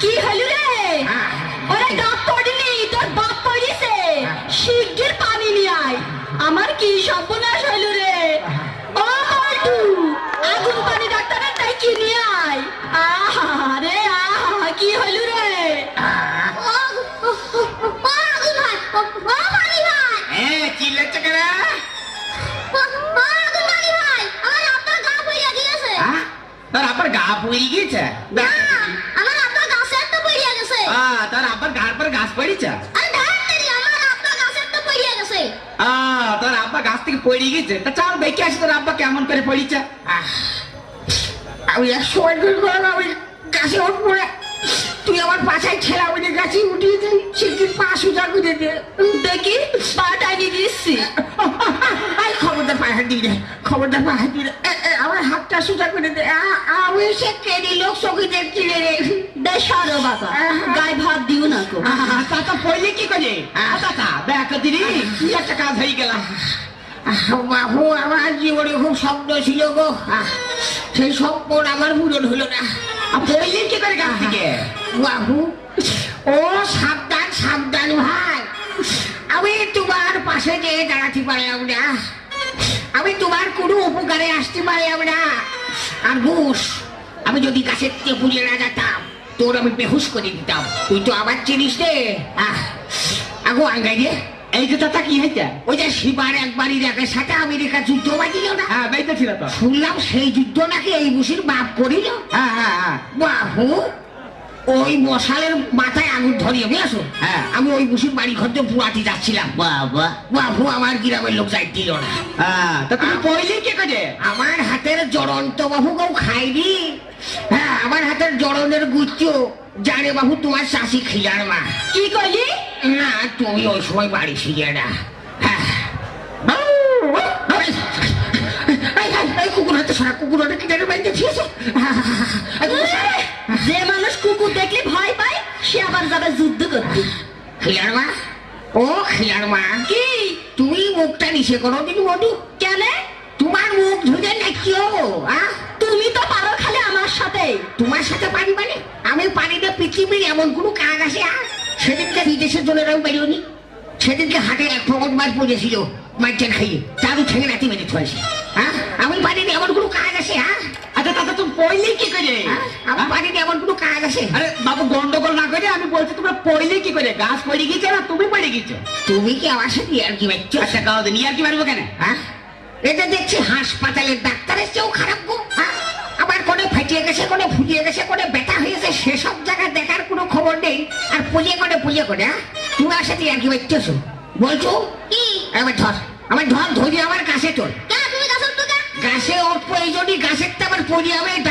কি হলো রে ওরে গাপ পড়িনি তোর বাপ পড়িছে শিগগির পানি নিয়ে আয় আমার কি সর্বনাশ হইল রে ও আগুন পানি ডাক্তারের তাই কি নিয়ে আয় আহা রে আহা কি হইল রে ও আগুন ভাই ও পানি ভাই এ চিল্লাচ্ছে কেন তোর আবার গা পুড়ে গিয়েছে। না আমার আব্বা গাছে একটা পড়িয়া গেছে। আহ, তোর আবার গার পর গাছ পড়েছে? আরে ধাত্তেরি আমার আব্বা গাছে একটা পড়িয়া গেছে। আহ, তোর আব্বা গাছ থেকে পড়ে গেছে তা চাল দেখে আসি তোর আব্বা কেমন করে পড়েছে। আমি এক সময় করে করলাম আমি গাছে উঠবো না তুই আমার পাশায় ঠেলা ওই গাছে উঠিয়ে দে শিল্পীর পা সুজা করে দে দেখি পাটাই নিয়ে দিচ্ছি আই খবরদার পায়ে হাত এ, আমার হাতটা সুজা করে দে। আমি সে কেডি লোক চোখে দেখছি রে। রে দে বাবা গায়ে ভাত দিও না আহা, তাতা পড়লে কি করে? তাতা ব্যাক দিলি কি একটা কাজ হয়ে গেলাম বাবু আমার জীবনে খুব স্বপ্ন ছিল গো। সেই স্বপ্ন আমার পূরণ হলো না। পড়লে কি করে গাছ থেকে? বাবু ও সাবধান সাবধান ভাই। আমি তোমার পাশে যেয়ে দাঁড়াতে পারলাম না। তোমার কোনো উপকারে আসতে পারলাম না আর ঘুষ আমি যদি গাছের থেকে পুড়িয়ে না যেতাম তোর আমি বেহুশ করে দিতাম। তুই তো আবার চিনিস রে। আহ, আগো আঙ্গাই রে। এই যে তাতা কি হয়েছে? ওই যে শিবার একবারই দেখে সাথে আমেরিকা যুদ্ধ বাজিল না? হ্যাঁ বেঁচে ছিল তো। শুনলাম সেই যুদ্ধ নাকি এই বুসির বাপ করিল? হ্যাঁ হ্যাঁ হ্যাঁ। বাহু ওই মশালের মাথায় আগুন ধরিয়ে বুঝেছ হ্যাঁ আমি ওই বুসির বাড়ি ঘর দিয়ে পুরাতে যাচ্ছিলাম বাবা বাবু আমার গ্রামের লোক যাই দিল না হ্যাঁ তা তুমি পয়লে কে করে আমার হাতের জড়ন্ত বাবু কেউ খাইনি হ্যাঁ আমার হাতের জড়নের গুচ্ছ জানে বাবু তোমার শাশি খিলার মা কি কইলি না তুমি ওই সময় বাড়ি ছিলে না হ্যাঁ। কুকুর হাতে সারা কুকুর হাতে কিনারে বাড়িতে ছিয়েছে যে মানুষ কুকুর দেখলে ভয় পায় সে আবার যাবে যুদ্ধ করতে। খিলার মা? ও খিলার মা। কি? তুমি মুখটা নিচে করো দিন মধু কেন? তোমার মুখ ধুয়ে নাকিও আহ তুমি তো পারো খালি আমার সাথে। তোমার সাথে পারি মানে? আমি পারি না পৃথিবীর এমন কোনো কাজ আছে আর সেদিনকে বিদেশের চলে এরকম বেরোনি সেদিনকে হাটে এক ফকট মাছ পড়েছিল মাইচান খাইয়ে। চারু ঠেঙে নাতি মেরে থয়েছে হ্যাঁ আমি না এমন কোনো কাজ আছে হ্যাঁ করে? আমি পারি না এমন কোনো কাজ আছে? আরে বাবু গন্ডগোল না করে আমি বলছি তোমরা পড়লে কি করে? গাছ পড়ে গেছে না তুমি পড়ে গেছো তুমি কি আমার সাথে আর কি বাচ্চা আচ্ছা কাও দিন আর কি পারব কেন? হ্যাঁ? এটা দেখছি হাসপাতালের ডাক্তারের চেয়েও খারাপ গো। হ্যাঁ? আবার কোনে ফেটিয়ে গেছে কোনে ফুলিয়ে গেছে কোনে ব্যথা হয়েছে সেসব জায়গায় দেখার কোনো খবর নেই। আর পুলিয়ে করে পুলিয়ে করে হ্যাঁ? তুমি আর সাথে আর কি বাচ্চাছো বলছো? কি? এবার ধর আমার ধর ধরি আমার কাছে তোল গাছে উঠবো এই জন্যই গাছের তো আবার পড়ি ডাক্তার